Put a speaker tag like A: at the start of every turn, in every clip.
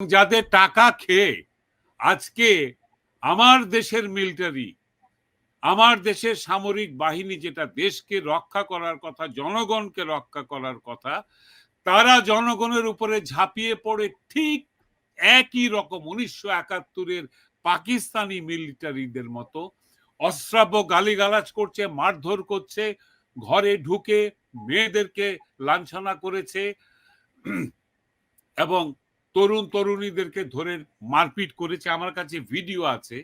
A: যাদের টাকা খেয়ে আজকে আমার দেশের মিলিটারি আমার দেশের সামরিক বাহিনী যেটা দেশকে রক্ষা করার কথা, জনগণকে রক্ষা করার কথা, তারা জনগণের উপরে ঝাঁপিয়ে পড়ে ঠিক একই রকম উনিশশো একাত্তরের পাকিস্তানি মিলিটারিদের মতো। অশ্রাব্য গালিগালাজ করছে, মারধর করছে, ঘরে ঢুকে মেয়েদেরকে লাঞ্ছনা করেছে। এবং তরুণ তরুণীদেরকে ধরে মারপিট করেছে আমার কাছে ভিডিও আছে।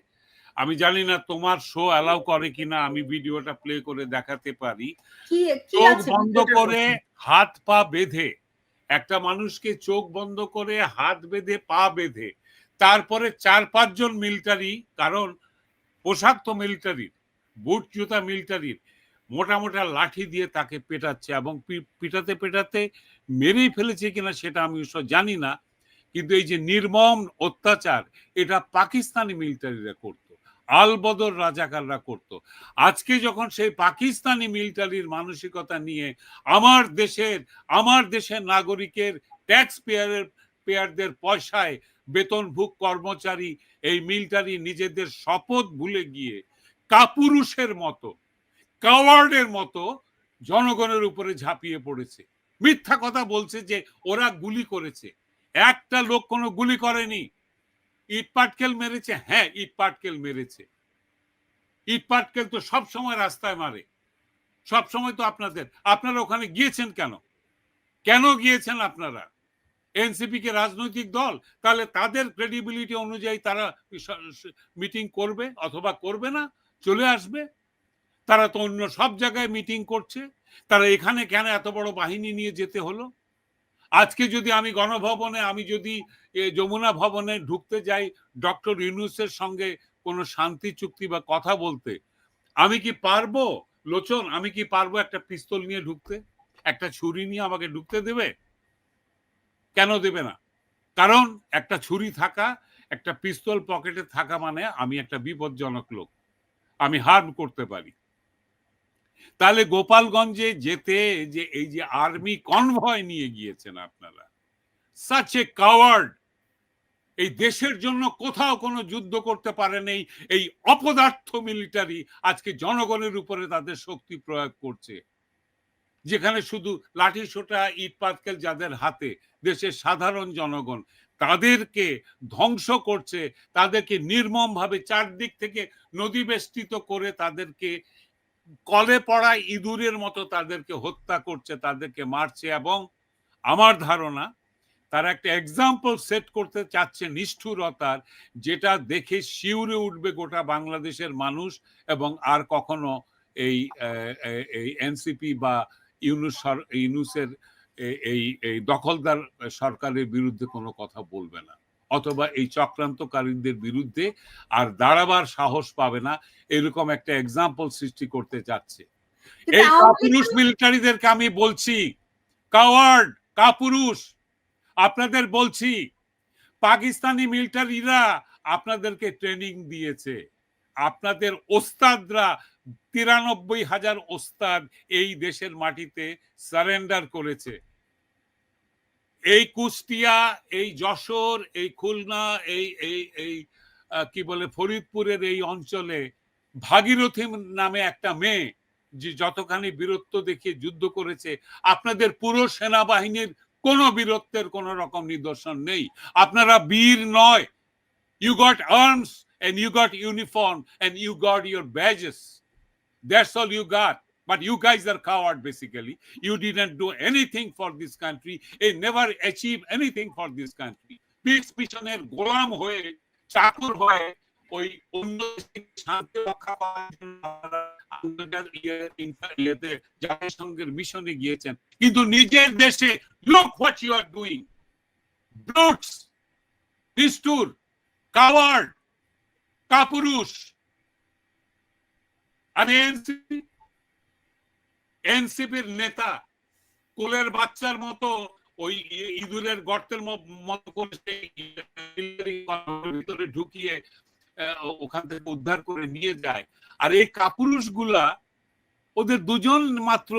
A: আমি জানি না তোমার শো অ্যালাউ করে কিনা আমি ভিডিওটা প্লে করে দেখাতে পারি। চোখ বন্ধ করে হাত পা বেঁধে একটা মানুষকে চোখ বন্ধ করে হাত বেঁধে পা বেঁধে তারপরে চার পাঁচজন মিলিটারি কারণ পোশাক তো মিলিটারির বুট জুতা মিলিটারির মোটা মোটা লাঠি দিয়ে তাকে পেটাচ্ছে এবং পিটাতে পেটাতে মেরেই ফেলেছে কিনা সেটা আমি জানি না। কিন্তু এই যে নির্মম অত্যাচার, এটা পাকিস্তানি মিলিটারিরা করত আলবদর রাজাকাররা করত। আজকে যখন সেই পাকিস্তানি মিলিটারির মানসিকতা নিয়ে আমার দেশের আমার দেশের নাগরিকের ট্যাক্স পেয়ারের পেয়ারদের পয়সায় বেতনভুক কর্মচারী এই মিলিটারি নিজেদের শপথ ভুলে গিয়ে কাপুরুষের মতো কাওয়ার্ডের মতো জনগণের উপরে ঝাঁপিয়ে পড়েছে। মিথ্যা কথা বলছে যে ওরা গুলি করেছে। একটা লোক কোনো গুলি করেনি। ইট পাটকেল মেরেছে? হ্যাঁ ইট পাটকেল মেরেছে। ইট পাটকেল তো সব সময় রাস্তায় মারে। সব সময় তো আপনাদের। আপনারা ওখানে গিয়েছেন কেন? কেন গিয়েছেন আপনারা? এনসিপি কে রাজনৈতিক দল? তাহলে তাদের ক্রেডিবিলিটি অনুযায়ী তারা মিটিং করবে অথবা করবে না? চলে আসবে? তারা তো অন্য সব জায়গায় মিটিং করছে। তারা এখানে কেন এত বড় বাহিনী নিয়ে যেতে হলো? আজকে যদি আমি গণভবনে, আমি যদি যমুনা ভবনে ঢুকতে যাই ডক্টর ইউনুসের সঙ্গে কোনো শান্তি, চুক্তি বা কথা বলতে, আমি কি পারব? লোচন, আমি কি পারব একটা পিস্তল নিয়ে ঢুকতে? একটা ছুরি নিয়ে আমাকে ঢুকতে দেবে? কেন দেবে না? কারণ একটা ছুরি থাকা, একটা পিস্তল পকেটে থাকা মানে আমি একটা বিপজ্জনক লোক। আমি হার্ম করতে পারি। তাহলে গোপালগঞ্জে যেতে যে এই যে আর্মি কনভয় নিয়ে গিয়েছেন আপনারা সাচ এ কাওয়ার্ড এই দেশের জন্য কোথাও কোনো যুদ্ধ করতে পারেন এই এই অপদার্থ মিলিটারি আজকে জনগণের উপরে তাদের শক্তি প্রয়োগ করছে, যেখানে শুধু লাঠি সোটা ইট পাতকেল যাদের হাতে, দেশের সাধারণ জনগণ, তাদেরকে ধ্বংস করছে, তাদেরকে নির্মম ভাবে চারদিক থেকে নদী বেষ্টিত করে তাদেরকে কলে পড়া ইঁদুরের মতো তাদেরকে হত্যা করছে, তাদেরকে মারছে এবং আমার ধারণা তারা একটা এক্সাম্পল সেট করতে চাচ্ছে নিষ্ঠুরতার, যেটা দেখে শিউরে উঠবে গোটা বাংলাদেশের মানুষ এবং আর কখনো এই এই এনসিপি বা ইউনুস ইউনুসের এই এই দখলদার সরকারের বিরুদ্ধে কোনো কথা বলবে না। অথবা এই চক্রান্তকারীদের বিরুদ্ধে আর দাঁড়াবার সাহস পাবে না। এরকম একটা এক্সাম্পল সৃষ্টি করতে চাচ্ছে এই কাপুরুষ মিলিটারিদেরকে আমি বলছি কাওয়ার্ড কাপুরুষ আপনাদের বলছি পাকিস্তানি মিলিটারিরা আপনাদেরকে ট্রেনিং দিয়েছে। আপনাদের ওস্তাদরা তিরানব্বই হাজার ওস্তাদ এই দেশের মাটিতে সারেন্ডার করেছে। এই কুষ্টিয়া, এই যশোর, এই খুলনা, এই এই এই কি বলে, ফরিদপুরের এই অঞ্চলে ভাগীরথী নামে একটা মেয়ে যে যতখানি বীরত্ব দেখিয়ে যুদ্ধ করেছে, আপনাদের পুরো সেনাবাহিনীর কোনো বীরত্বের কোন রকম নিদর্শন নেই। আপনারা বীর নয়। You got arms and you got uniform and you got your badges that's all you got But you guys are coward, basically. You didn't do anything for this country. It never achieved anything for this country. ওই অন্য শান্তি রক্ষা করার জন্য ইয়ে- জাতিসংঘের মিশনে গিয়েছেন কিন্তু নিজের দেশে look what you are doing brutes নিষ্ঠুর কাওয়ার্ড কাপুরুষ আর এনসিপি এনসিপির নেতা কোলের বাচ্চার মতো ওই ইঁদুরের গর্তের মতো করে ভিতরে ঢুকিয়ে ওখান থেকে উদ্ধার করে নিয়ে যায়। আর এই কাপুরুষগুলা ওদের দুজন মাত্র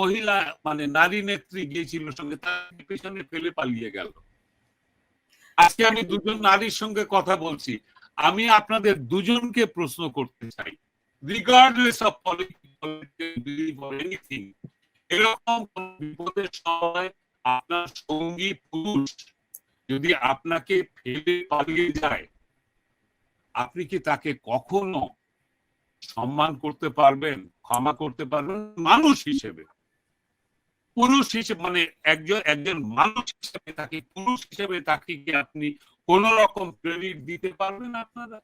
A: মহিলা মানে নারী নেত্রী গিয়েছিল সঙ্গে, তার পেছনে ফেলে পালিয়ে গেল। আজকে আমি দুজন নারীর সঙ্গে কথা বলছি। আমি আপনাদের দুজনকে প্রশ্ন করতে চাই। রিগার্ডলেস অফ এনিথিং এরকম কোন বিপদের সময় আপনার সঙ্গী পুরুষ যদি আপনাকে ফেলে পালিয়ে যায়, আপনি কি তাকে কখনো সম্মান করতে পারবেন, ক্ষমা করতে পারবেন? মানুষ হিসেবে। পুরুষ হিসেবে মানে একজন একজন মানুষ হিসেবে তাকে, পুরুষ হিসেবে তাকে কি আপনি কোন রকম ক্রেডিট দিতে পারবেন আপনারা?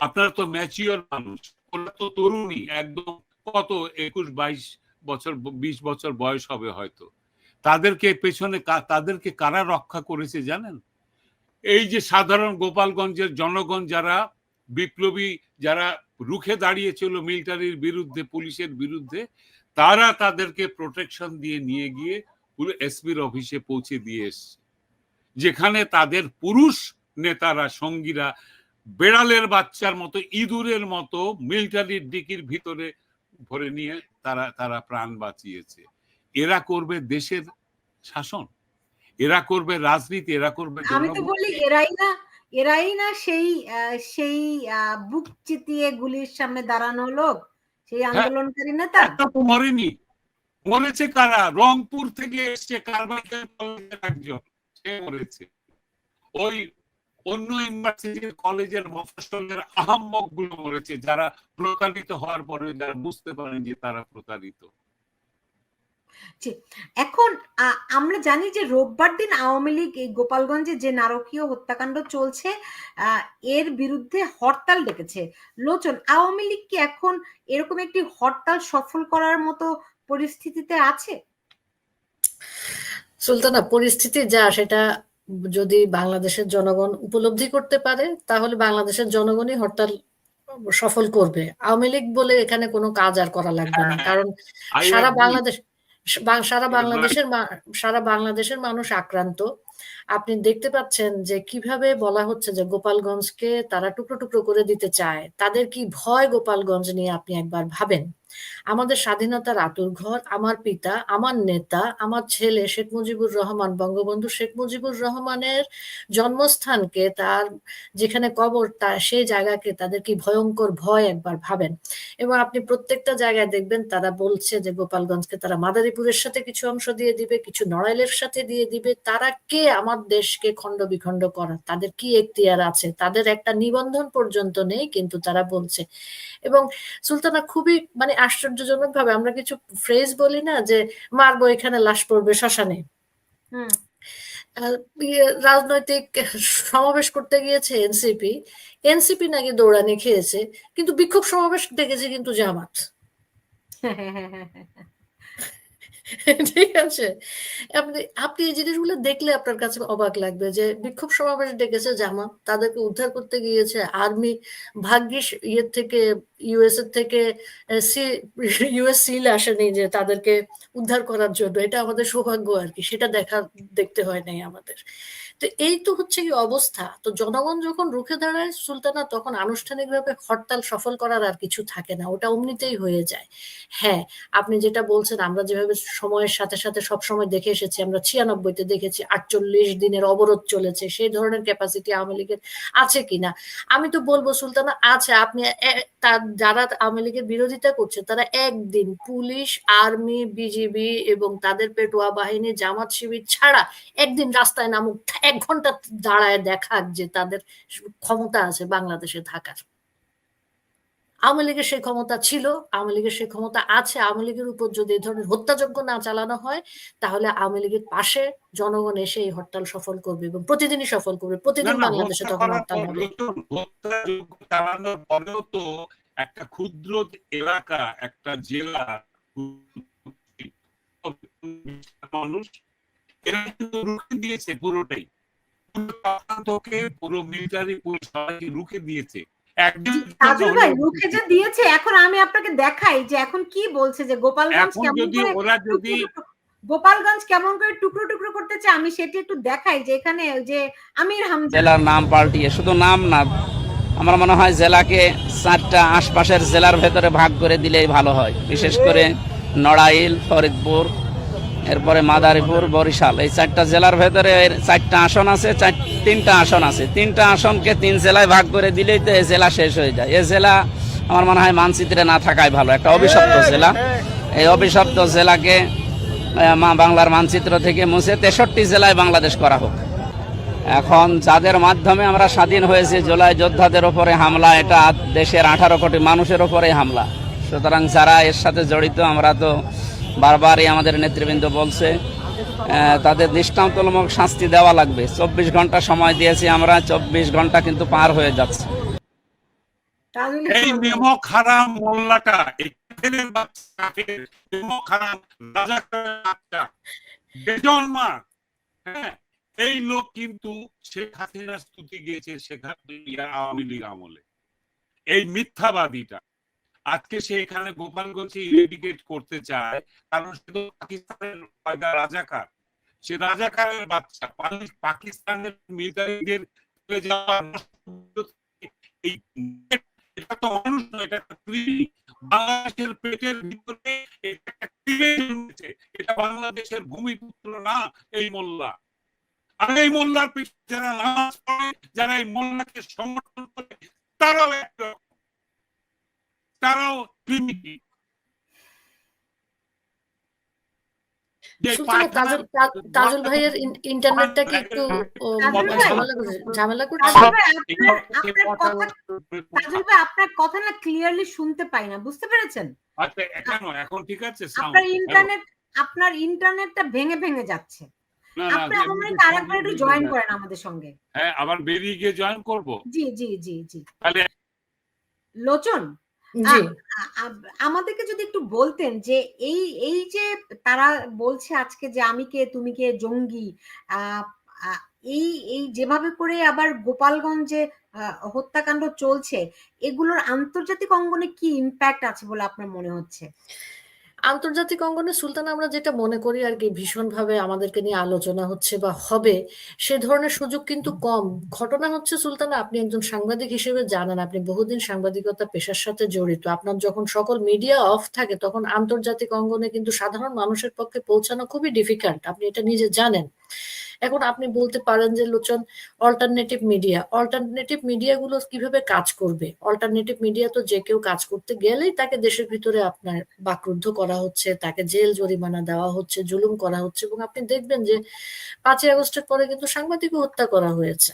A: আপনারা তো ম্যাচিওর মানুষ। ওরা তো তরুণী একদম কত একুশ, বাইশ বছর, বিশ বছর বয়স হবে হয়তো। তাদেরকে পেছনে তাদেরকে কারা রক্ষা করেছে জানেন? এই যে সাধারণ গোপালগঞ্জের জনগণ যারা, বিপ্লবী যারা রুখে দাঁড়িয়েছিল মিলিটারির বিরুদ্ধে, পুলিশের বিরুদ্ধে, তারা তাদেরকে প্রোটেকশন দিয়ে নিয়ে গিয়ে এসপির অফিসে পৌঁছে দিয়ে এসছে। যেখানে তাদের পুরুষ নেতারা, সঙ্গীরা বেড়ালের বাচ্চার মতো ইঁদুরের মতো মিলিটারির ডিকির ভিতরে ভরে নিয়ে তারা তারা প্রাণ বাঁচিয়েছে। এরা করবে দেশের শাসন এরা করবে রাজনীতি এরা করবে
B: আমি তো বলি এরাই না এরাই না সেই সেই বুক চিতিয়ে গুলির সামনে দাঁড়ানো লোক সেই
A: হ্যাঁ।
B: আন্দোলনকারী নেতা।
A: তো মরেনি। মরেছে কারা? রংপুর থেকে এসছে কারবাইকেল কলেজের একজন সে মরেছে। ওই অন্য ইউনিভার্সিটির কলেজের মফসলের আহম্মকগুলো মরেছে যারা প্রতারিত হওয়ার পরে যারা বুঝতে পারেন যে তারা প্রতারিত।
B: এখন আমরা জানি যে রোববার দিন আওয়ামী লীগ এই গোপালগঞ্জে যে নারকীয় হত্যাকাণ্ড চলছে আহ, এর বিরুদ্ধে হরতাল ডেকেছে। লোচন আওয়ামী লীগ কি এখন এরকম একটি হরতাল সফল করার মতো পরিস্থিতিতে আছে?
C: সুলতানা পরিস্থিতি যা সেটা যদি বাংলাদেশের জনগণ উপলব্ধি করতে পারে তাহলে বাংলাদেশের জনগণই হরতাল সফল করবে। আওয়ামী লীগ বলে এখানে কোনো কাজ আর করা লাগবে না। কারণ সারা বাংলাদেশ সারা বাংলাদেশের সারা বাংলাদেশের মানুষ আক্রান্ত। আপনি দেখতে পাচ্ছেন যে কীভাবে বলা হচ্ছে যে গোপালগঞ্জকে তারা টুকরো টুকরো করে দিতে চায়। তাদের কি ভয় গোপালগঞ্জ নিয়ে আপনি একবার ভাবেন? আমাদের স্বাধীনতার আতুর ঘর আমার পিতা, আমার নেতা, আমার ছেলে শেখ মুজিবুর রহমান, বঙ্গবন্ধু শেখ মুজিবুর রহমানের জন্মস্থানকে তার যেখানে কবর তার সেই জায়গাকে তাদের কি ভয়ঙ্কর ভয় একবার ভাবেন? এবং আপনি প্রত্যেকটা জায়গায় দেখবেন তারা বলছে যে গোপালগঞ্জকে তারা মাদারীপুরের সাথে কিছু অংশ দিয়ে দিবে, কিছু নড়াইলের সাথে দিয়ে দিবে। তারা কে আমার দেশকে খণ্ড বিখণ্ড করা? তাদের কি এখতিয়ার আছে? তাদের একটা নিবন্ধন পর্যন্ত নেই, কিন্তু তারা বলছে। এবং সুলতানা খুবই মানে আশ্চর্যজনক ভাবে আমরা কিছু ফ্রেজ বলি না যে মারবো এখানে লাশ পড়বে শ্মশানে।
B: হুম।
C: ইয়ে, রাজনৈতিক সমাবেশ করতে গিয়েছে এনসিপি এনসিপি নাকি দৌড়ানি খেয়েছে কিন্তু বিক্ষোভ সমাবেশ ডেকেছে কিন্তু জামাত। ঠিক আছে? আপনি আপনি এই জিনিসগুলো দেখলে আপনার কাছে অবাক লাগবে যে বিক্ষোভ সমাবেশ ডেকেছে জামা তাদেরকে উদ্ধার করতে গিয়েছে আর্মি, ভাগ্যিস ইয়ের থেকে ইউএস এর থেকে ইউএস সিল আসেনি যে তাদেরকে উদ্ধার করার জন্য। এটা আমাদের সৌভাগ্য আর কি, সেটা দেখা, দেখতে হয় নাই আমাদের। তো এই তো হচ্ছে কি অবস্থা। তো জনগণ যখন রুখে দাঁড়ায়, সুলতানা তখন আনুষ্ঠানিকভাবে হরতাল সফল করার আর কিছু থাকে না, ওটা অমনিতেই হয়ে যায়। হ্যাঁ আপনি যেটা বলছেন, আমরা যেভাবে সময়ের সাথে সাথে সব সময় দেখে এসেছি, আমরা ছিয়ানব্বইতে দেখেছি, আটচল্লিশ দিনের অবরোধ চলেছে, সেই ধরনের ক্যাপাসিটি আওয়ামী লীগের আছে কিনা? আমি তো বলব, সুলতানা, আছে, আপনি তার, যারা আওয়ামী লীগের বিরোধিতা করছে, তারা একদিন পুলিশ, আর্মি, বিজিবি এবং তাদের পেটোয়া বাহিনী, জামাত শিবির ছাড়া একদিন রাস্তায় নামুক এক ঘণ্টা দাঁড়ায় দেখাক যে তাদের ক্ষমতা আছে বাংলাদেশে থাকার। আওয়ামী লীগের সেই ক্ষমতা ছিল আওয়ামী লীগের সেই ক্ষমতা আছে। আওয়ামী লীগের উপর যদি এই ধরনের হত্যাযজ্ঞ না চালানো হয় তাহলে আওয়ামী লীগের পাশে জনগণ এসে এই হরতাল সফল করবে এবং প্রতিদিনই সফল করবে। প্রতিদিন বাংলাদেশে তখন হরতাল হবে।
A: পরেও তো একটা ক্ষুদ্র এলাকা একটা জেলা মানুষ এরা কিন্তু রুখে দিয়েছে পুরোটাই। পুরো পুরো মিলিটারি পুলিশ সবাইকে রুখে দিয়েছে। একদিন
B: তাজুল ভাই রুখে যে দিয়েছে এখন আমি আপনাকে দেখাই যে এখন কি বলছে যে গোপালগঞ্জ কেমন
A: যদি
B: করে
A: ওরা যদি
B: টুকরো টুকরো- গোপালগঞ্জ কেমন করে টুকরো টুকরো করতে চায় আমি সেটি একটু দেখাই যে এখানে যে আমির হামজা।
D: জেলার নাম পাল্টিয়ে শুধু নাম না আমার মনে হয় জেলাকে চারটা আশপাশের জেলার ভেতরে ভাগ করে দিলেই ভালো হয়। বিশেষ করে নড়াইল ফরিদপুর এরপরে মাদারীপুর বরিশাল। এই চারটা জেলার ভেতরে চারটা আসন আছে চার তিনটা আসন আছে। তিনটা আসনকে তিন জেলায় ভাগ করে দিলেই তো এই জেলা শেষ হয়ে যায়। এই জেলা আমার মনে হয় মানচিত্রে না থাকাই ভালো। একটা অভিশপ্ত জেলা। এই অভিশপ্ত জেলাকে বাংলার মানচিত্র থেকে মুছে তেষট্টি জেলায় বাংলাদেশ করা হোক। এখন যাদের মাধ্যমে আমরা স্বাধীন হয়েছি জুলাই যোদ্ধাদের ওপরে হামলা এটা দেশের আঠারো কোটি মানুষের ওপরে হামলা। সুতরাং যারা এর সাথে জড়িত আমরা তো বারবারই আমাদের নেতৃবৃন্দ বলছে আহ, তাদের দৃষ্টান্তমূলক শাস্তি দেওয়া লাগবে। চব্বিশ ঘণ্টা সময় দিয়েছি আমরা চব্বিশ ঘণ্টা কিন্তু পার হয়ে যাচ্ছে।
A: এই হারাম মোল্লাটা হ্যাঁ এই লোক কিন্তু শেখ হাসিনা স্তুতি গিয়েছে শেখ হাসিনা আওয়ামী লীগ আমলে। এই মিথ্যাবাদীটা। আজকে সে এখানে গোপালগঞ্জে ইরেডিকেট করতে চায়, কারণ সে তো পাকিস্তানের রাজাকার। সে রাজাকারের বাচ্চা। পাকিস্তানের মিলিটারিদের বাংলাদেশের পেটের ভিতরে এটা বাংলাদেশের ভূমিপুত্র না, এই মোল্লা। আর এই মোল্লার পিছনে যারা নামাজ পড়ে, যারা এই মোল্লাকে সমর্থন করে, তারাও একরকম
C: ভাইয়ের একটু? ঝামেলা করছে
B: ভাই, আপনার আপনার কথা তাজুল ভাই আপনার কথা না ক্লিয়ারলি শুনতে পাই না বুঝতে পেরেছেন?
A: আচ্ছা কেন এখন ঠিক আছে
B: আপনার ইন্টারনেট আপনার ইন্টারনেটটা ভেঙে ভেঙে যাচ্ছে। আপনি আমাদের আরেকবার একটু জয়েন করেন আমাদের সঙ্গে।
A: হ্যাঁ আবার বেরিয়ে গিয়ে জয়েন করব?
B: জি জি জি জি।
A: তাহলে
C: জি
B: লোচন? আমাদেরকে যদি একটু বলতেন যে এই এই যে তারা বলছে আজকে যে আমি কে, তুমি কে, জঙ্গি এই এই যেভাবে করে আবার গোপালগঞ্জে হত্যাকাণ্ড চলছে, এগুলোর আন্তর্জাতিক অঙ্গনে কি ইম্প্যাক্ট আছে বলে আপনার মনে হচ্ছে?
C: আন্তর্জাতিক অঙ্গনে সুলতান আমরা যেটা মনে করি আর কি ভীষণভাবে আমাদেরকে নিয়ে আলোচনা হচ্ছে বা হবে সে ধরনের সুযোগ কিন্তু কম। ঘটনা হচ্ছে সুলতান আপনি একজন সাংবাদিক হিসেবে জানেন আপনি বহুদিন সাংবাদিকতা পেশার সাথে জড়িত। আপনার যখন সকল মিডিয়া অফ থাকে তখন আন্তর্জাতিক অঙ্গনে কিন্তু সাধারণ মানুষের পক্ষে পৌঁছানো খুবই ডিফিকাল্ট আপনি এটা নিজে জানেন। এখন আপনি বলতে পারেন যে লোচন অল্টারনেটিভ মিডিয়া অল্টারনেটিভ মিডিয়াগুলো কীভাবে কাজ করবে? অল্টারনেটিভ মিডিয়া তো যে কেউ কাজ করতে গেলেই তাকে দেশের ভিতরে আপনার বাকরুদ্ধ করা হচ্ছে, তাকে জেল জরিমানা দেওয়া হচ্ছে, জুলুম করা হচ্ছে এবং আপনি দেখবেন যে পাঁচই আগস্টের পরে কিন্তু সাংবাদিকও হত্যা করা হয়েছে।